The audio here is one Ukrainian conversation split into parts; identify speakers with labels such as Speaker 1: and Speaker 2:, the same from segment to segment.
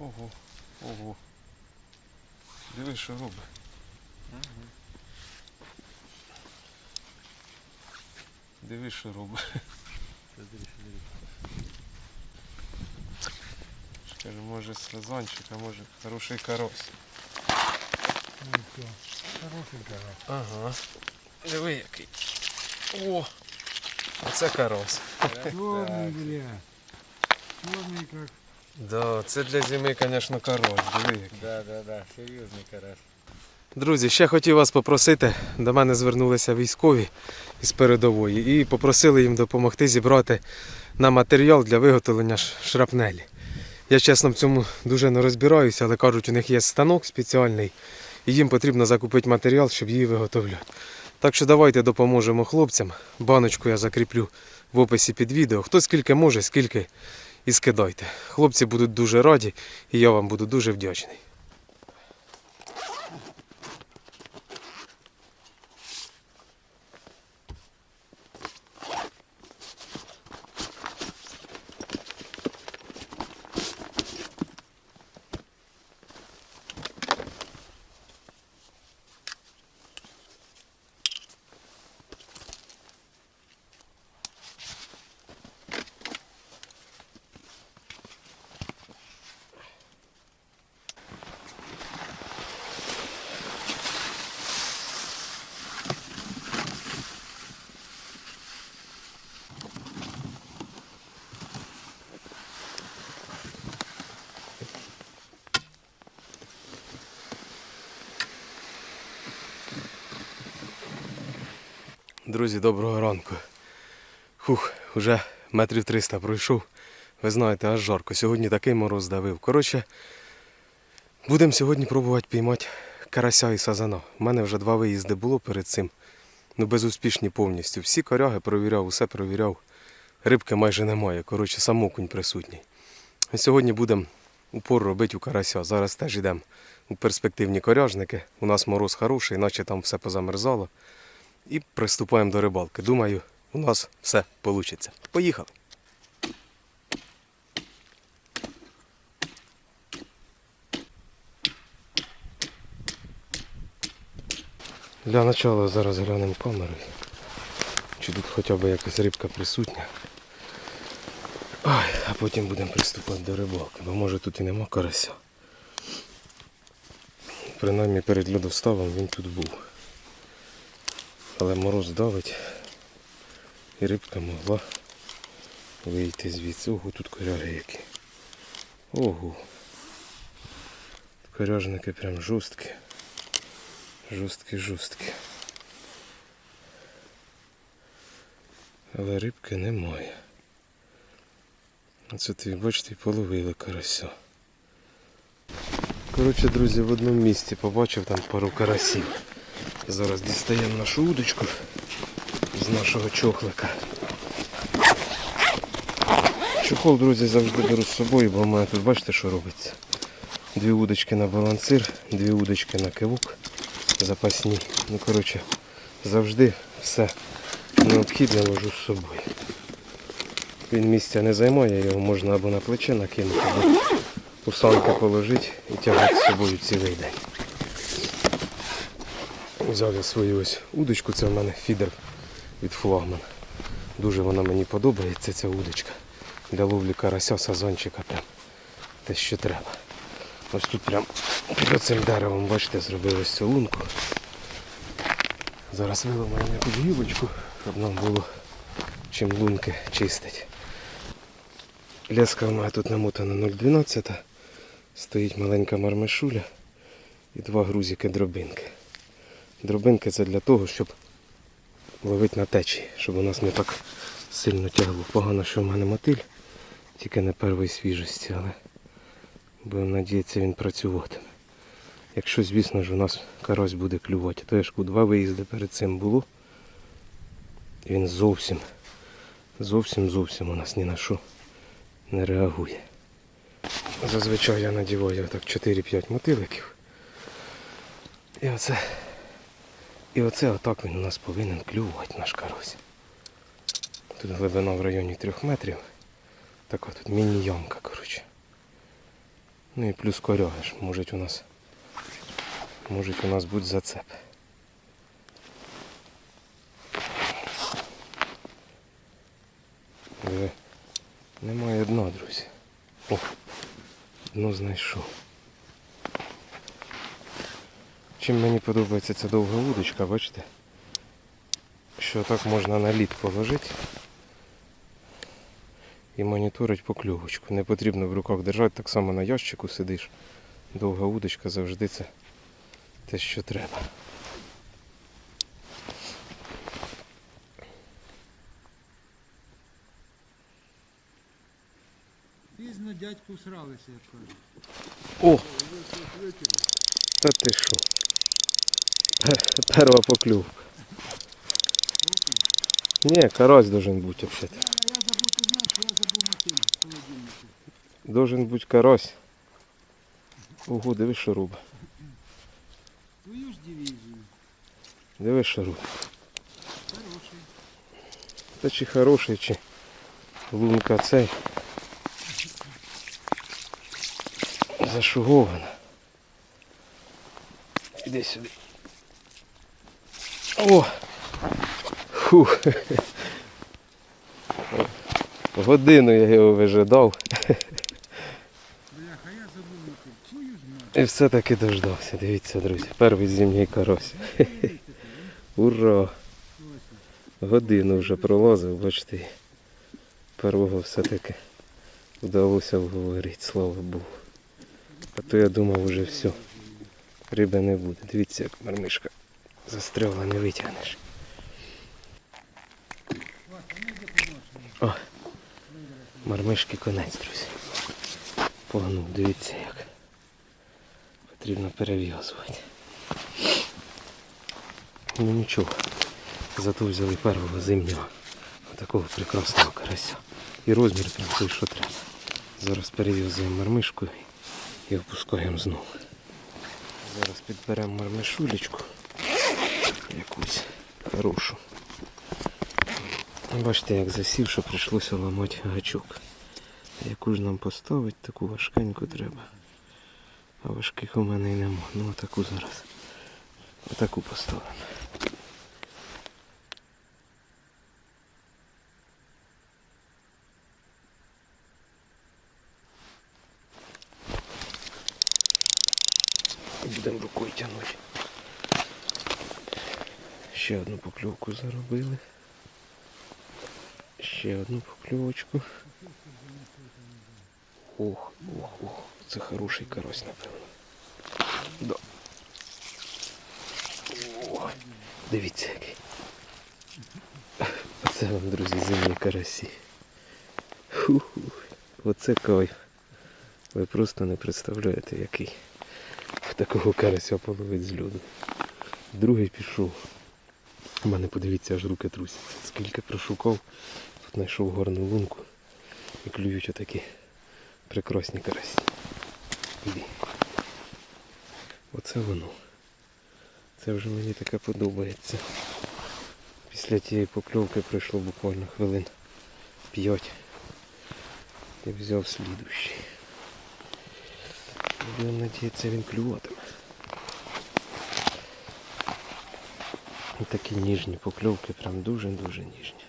Speaker 1: Ого, ого. Диви, що робить. Диви, що робить. Скажу, може слезончик, а може хороший карось.
Speaker 2: Ну хороший карась.
Speaker 1: Ага. Диви який. О! Оце карось.
Speaker 2: Черный, бля. Черный как.
Speaker 1: Да, це для зими, звісно, карось. Диви.
Speaker 3: Да, да, да, серйозний карась.
Speaker 1: Друзі, ще хотів вас попросити. До мене звернулися військові із передової і попросили їм допомогти зібрати на матеріал для виготовлення шрапнелі. Я чесно в цьому дуже не розбираюся, але кажуть, у них є станок спеціальний, і їм потрібно закупити матеріал, щоб її виготовляти. Так що давайте допоможемо хлопцям. Баночку я закріплю в описі під відео. Хто скільки може, скільки і скидайте. Хлопці будуть дуже раді, і я вам буду дуже вдячний. Друзі, доброго ранку. Хух, вже метрів 300 пройшов. Ви знаєте, аж жарко. Сьогодні такий мороз давив. Коротше, будемо сьогодні пробувати піймати карася і сазана. У мене вже два виїзди було перед цим. Ну, безуспішні повністю. Всі коряги провіряв, усе провіряв. Рибки майже немає. Коротше, сам окунь присутній. Сьогодні будемо упор робити у карася. Зараз теж йдемо у перспективні коряжники. У нас мороз хороший, наче там все позамерзало і приступаємо до рибалки. Думаю, у нас все вийде. Поїхали. Для початку зараз глянемо камерою. Чи тут хоча б якась рибка присутня. Ой, а потім будемо приступати до рибалки, бо може тут і нема карася. Принаймні перед льодоставом він тут був. Але мороз давить і рибка могла вийти звідси. Ого, тут коряги які. Ого. Коряжники прям жорсткі. Жорсткі, жорсткі. Але рибки немає. Оце ти бачите, половили карася. Коротше, друзі, в одному місці побачив там пару карасів. Зараз дістаємо нашу удочку з нашого чохлика. Чохол, друзі, завжди беру з собою, бо в мене тут бачите, що робиться. Дві удочки на балансир, дві удочки на кивук запасні. Ну, коротше, завжди все необхідне ложу з собою. Він місця не займає, його можна або на плече накинути, або у санки положити і тягати з собою цілий день. Взяв я свою ось удочку, це в мене фідер від флагман. Дуже вона мені подобається, ця удочка. Для ловлі карася, сазончика прям те, що треба. Ось тут прям під цим деревом, бачите, зробили цю лунку. Зараз виламаємо якусь гілочку, щоб нам було чим лунки чистить. Леска в мене тут намотана 0,12. Стоїть маленька мармешуля і два грузики дробинки. Дробинки це для того, щоб ловити на течії, щоб у нас не так сильно тягло. Погано, що в мене мотиль, тільки не першої свіжості, але будемо надіятися, він працюватиме. Якщо, звісно ж, у нас карась буде клювати, то я ж два виїзди перед цим було. Він зовсім, зовсім зовсім у нас ні на що не реагує. Зазвичай я надіваю так 4-5 мотиликів. І оце і оце отак він у нас повинен клювати наш карась. Тут глибина в районі 3 метрів. Така тут міні-ямка, коротше. Ну і плюс коряги ж, можуть у нас. Можуть у нас бути зацеп. Немає дна, друзі. О, дно знайшов. Чим мені подобається ця довга удочка, бачите? Що так можна на лід положити і моніторить покльовочку. Не потрібно в руках держати, так само на ящику сидиш. Довга удочка завжди це те, що треба.
Speaker 2: Пізно дядьку всралися, як кажуть.
Speaker 1: О! Та ти що? Пер- Перва покльовка. Ні, карась должен бути взагалі.
Speaker 2: Я, ти знаєш, я забув мотиль в холодильнику.
Speaker 1: Должен бути карась. Ого, диви, що робить.
Speaker 2: Твою ж дивізію.
Speaker 1: Диви, що.
Speaker 2: Хороший.
Speaker 1: Та чи хороший, чи лунка цей. Зашугована. Іди сюди. О! Фух. Годину я його вижидав
Speaker 2: Бляха, я забув. Твою
Speaker 1: і все-таки дождався. Дивіться, друзі, перший зимній карось. Ура! Годину вже пролазив, бачите. Первого все-таки вдалося вговорити, слава Богу. А то я думав уже все. Риби не буде. Дивіться, як мармишка застряла, не витягнеш. О, мармишки конець, друзі. Погнув, дивіться як. Потрібно перев'язувати. Ну нічого. Зато взяли першого зимнього. Такого прекрасного карася. І розмір прям той, що треба. Зараз перев'язуємо мармишку і опускаємо знову. Зараз підберемо мармишулечку. Якусь хорошу. Бачите, як засів, що прийшлося ламати гачок. Яку ж нам поставити, таку важкеньку треба. А важких у мене й нема. Ну таку зараз. Отаку поставимо. Будемо рукою тягнути. Ще одну покльовку заробили. Ще одну покльовочку. Ох, ох, ох. Це хороший карась, напевно. Да. Ох, дивіться який. Оце вам, друзі, зимні карасі. Ху-ху. Оце кайф. Ви просто не представляєте, який такого карася половить з льоду. Другий пішов. У мене подивіться, аж руки трусяться. Скільки прошукав, тут знайшов горну лунку і клюють отакі прекрасні карасі. Оце воно. Це вже мені таке подобається. Після тієї покльовки пройшло буквально хвилин 5. І взяв слідущий. Будемо надіятися, він клюватиме. Такі ніжні покльовки, прям дуже-дуже ніжні.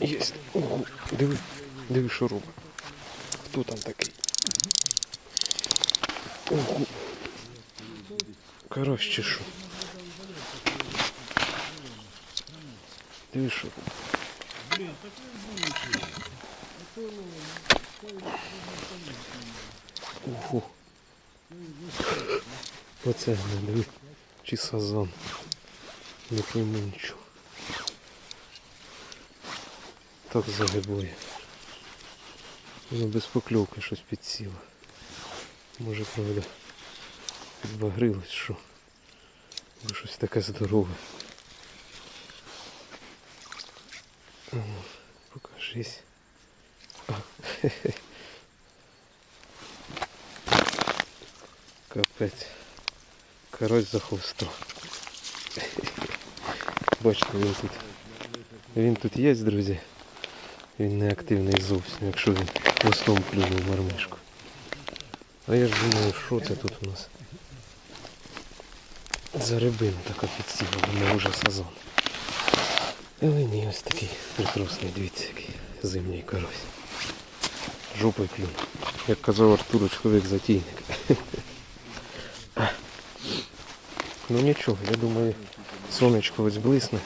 Speaker 1: Єсть. Ого, диви, диви, що робить. Хто там такий? Ого. Карась що? Диви, що робить. Ого. Оце диви. Чи сазан. Не пойму нічого. Так загибує. Воно без покльовки щось підсіло. Може, правда, підбагрилось, що. Бо щось таке здорове. А ну, Покажись. Капець. Карась за хвостом. Бачите, він тут. Він тут є, друзі. Він не активний зовсім, якщо він хвостом плюнув мармишку. А я ж думаю, що це тут у нас? За рибина така підсіла, бо вже сезон. Але ось такий прекрасний, дивіться, який зимній карась. Жопою плюнув. Як казав Артур, чоловік затійник. Ну нічого, я думаю, сонечко ось блисне.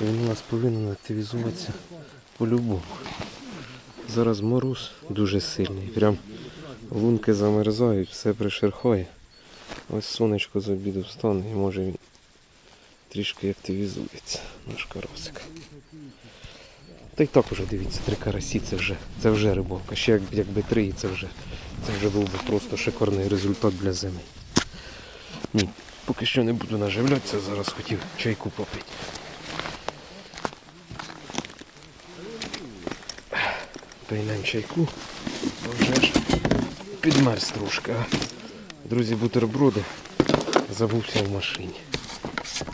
Speaker 1: Він у нас повинен активізуватися по-любому. Зараз мороз дуже сильний. Прям лунки замерзають, все пришерхає. Ось сонечко з обіду встане і може він трішки активізується. Наш карасик. Та й так уже дивіться, три карасі це вже, це вже рибалка. Ще якби три, це вже, це вже був би просто шикарний результат для зими. Ні, поки що не буду наживлятися, зараз хотів чайку попити. Приймемо чайку, бо вже ж підмерз трошки. Друзі, бутерброди забувся в машині.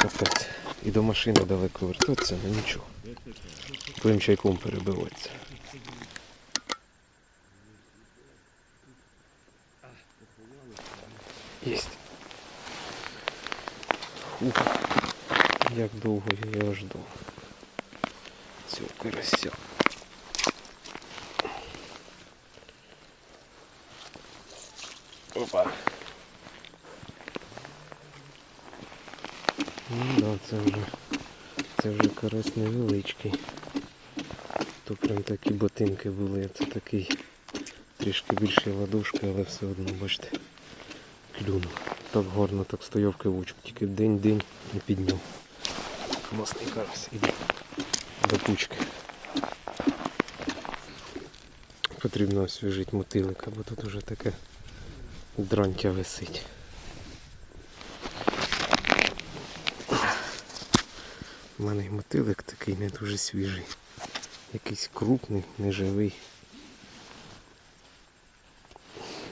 Speaker 1: Капець. І до машини далеко вертатися, ну нічого. Будемо чайком перебиватися. Єсть. Ух, як довго я його ждав. Цього карася. Опа. Ну да, це вже, це вже карась невеличкий. То прям такі ботинки були, це такий трішки більший ладошки, але все одно, бачите, клюнув. Так гарно, так стояв кивочок, тільки день-день не підняв. Класний карась, іде до пучки. Потрібно освіжити мотилика, бо тут уже таке дрантя висить. У мене мотилик такий не дуже свіжий. Якийсь крупний, неживий.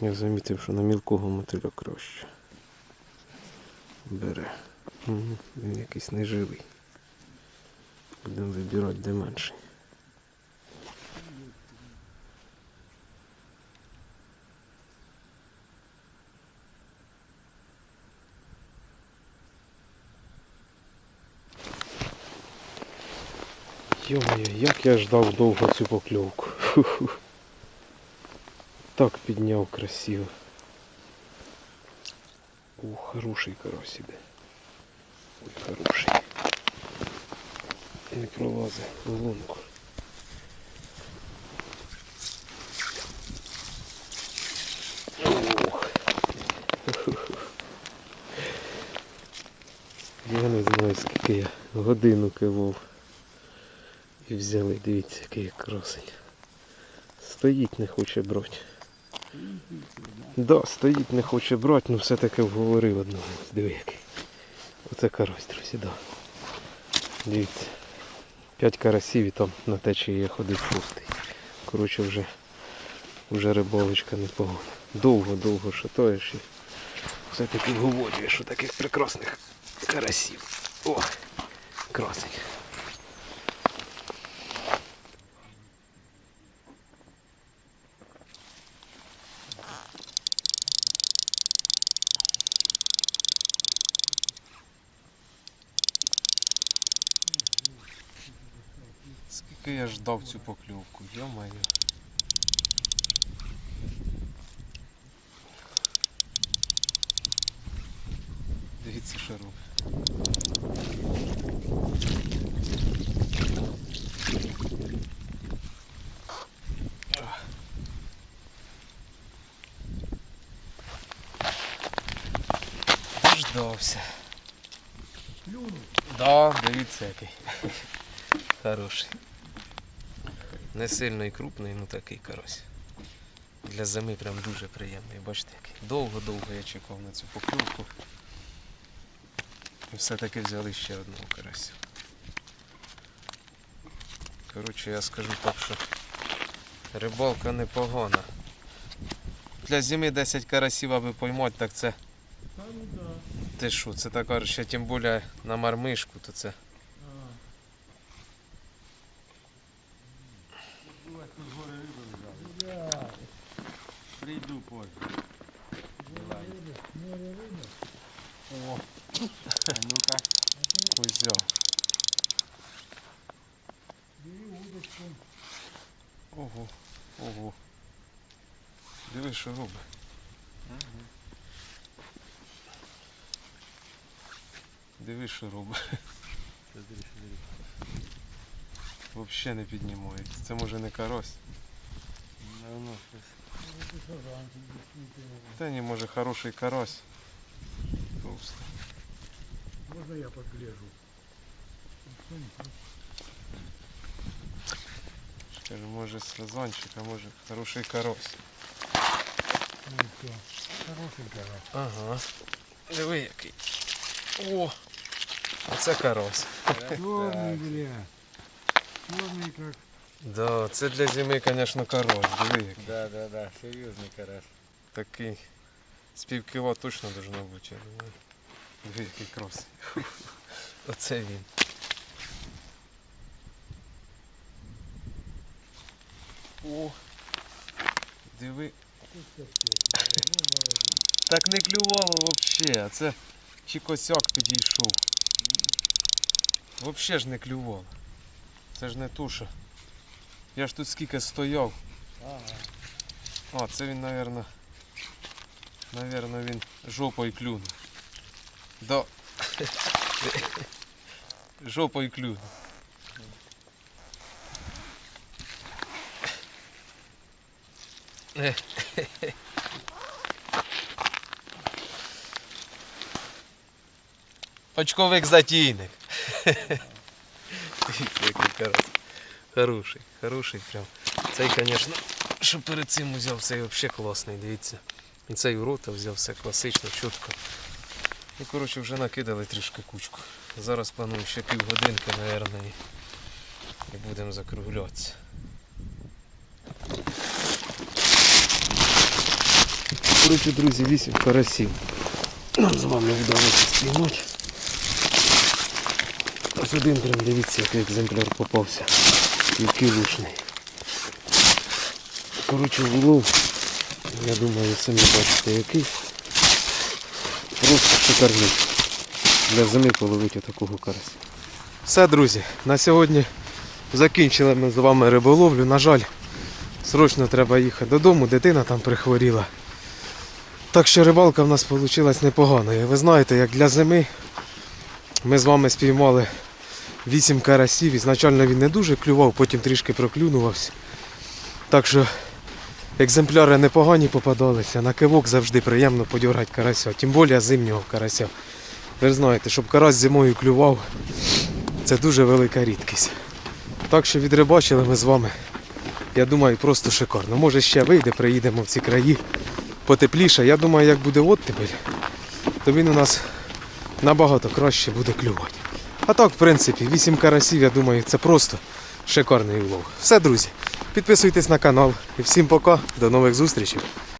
Speaker 1: Я замітив, що на мілкого мотиля краще. Бере. Він якийсь неживий. Будемо вибирати де менший. Йо-моє, як я ждав довго цю покльовку. Фу-ху. Так підняв красиво. О, хороший карась іде. Ой, хороший. Не пролазить в лунку. Я не знаю скільки я годину кивав. І взяли, дивіться, який красень. Стоїть, не хоче брати. Да, стоїть, не хоче брати, ну все-таки вговорив одного. Диви який. Оце карась, друзі, да. Дивіться. П'ять карасів і там на течії я ходив пустий. Коротше, вже, вже рибалочка непогана. Довго-довго шатаєш і все-таки вговодюєш у таких прекрасних карасів. О, красень. Скільки я ждав цю покльовку, йо-моє. Дивіться, що робить. Дождався. Да, дивіться який. Хороший. Не сильно і крупний, ну такий карась. Для зими прям дуже приємний. Бачите, який. Довго-довго я чекав на цю поклювку. І все-таки взяли ще одного карася. Коротше, я скажу так, що рибалка непогана. Для зими 10 карасів, аби поймати, так це ти що, це така ще тим більше на мармишку, то це.
Speaker 3: Прийду позже.
Speaker 1: О,
Speaker 3: А ну-ка.
Speaker 1: взяв. Ого, ого. Диви, що. Диви, робить.
Speaker 3: Смотри, смотри.
Speaker 1: Взагалі не піднімається. Це може не карась.
Speaker 3: Ну, ну, щось.
Speaker 1: Та ні, може хороший карась. Просто.
Speaker 2: Можно я подгляжу?
Speaker 1: Скажу, може слезончик, а може хороший карась.
Speaker 2: Ну все, хороший карась.
Speaker 1: Ага. Диви який. О! А це карась.
Speaker 2: Черный, бля. Черный как.
Speaker 1: Да, це для зими, звісно, карась. Диви який.
Speaker 3: Да, да, да, серйозний карась.
Speaker 1: Такий. З пів кіла точно должно бути, я думаю. Диви який крос. Оце він. О! Диви. Так не клювало взагалі, а це чи косяк підійшов. Взагалі ж не клювало. Це ж не туша. Я ж тут скільки стояв.
Speaker 3: Ага.
Speaker 1: А, це він, напевно, напевно, він жопою клюнув. Да. жопою клюнув. Е. Очковик затійник. Дивіться, який карась. Хороший, хороший прям. Цей, звісно, що перед цим взяв, цей взагалі класний, дивіться. І цей у рота взяв все класично, чітко. Ну, коротше, вже накидали трішки кучку. Зараз планую ще півгодинки, мабуть, і, будемо закруглятися. Коротше, друзі, вісім карасів. Нам з вами вдалося спіймати. Ось один прям дивіться, який екземпляр попався. Який лучний. Коротше, улов, я думаю, самі бачите який. Просто шикарний. Для зими половити такого карася. Все, друзі, на сьогодні закінчили ми з вами риболовлю. На жаль, срочно треба їхати додому, дитина там прихворіла. Так що рибалка в нас вийшла непогана. Ви знаєте, як для зими ми з вами спіймали 8 карасів. Ізначально він не дуже клював, потім трішки проклюнувався. Так що екземпляри непогані попадалися. На кивок завжди приємно подіргати карася, тим більше зимнього карася. Ви ж знаєте, щоб карась зимою клював, це дуже велика рідкість. Так що відрибачили ми з вами. Я думаю, просто шикарно. Може ще вийде, приїдемо в ці краї потепліше. Я думаю, як буде оттепель, то він у нас набагато краще буде клювати. А так, в принципі, 8 карасів, я думаю, це просто шикарний улов. Все, друзі, підписуйтесь на канал. І всім пока, до нових зустрічей.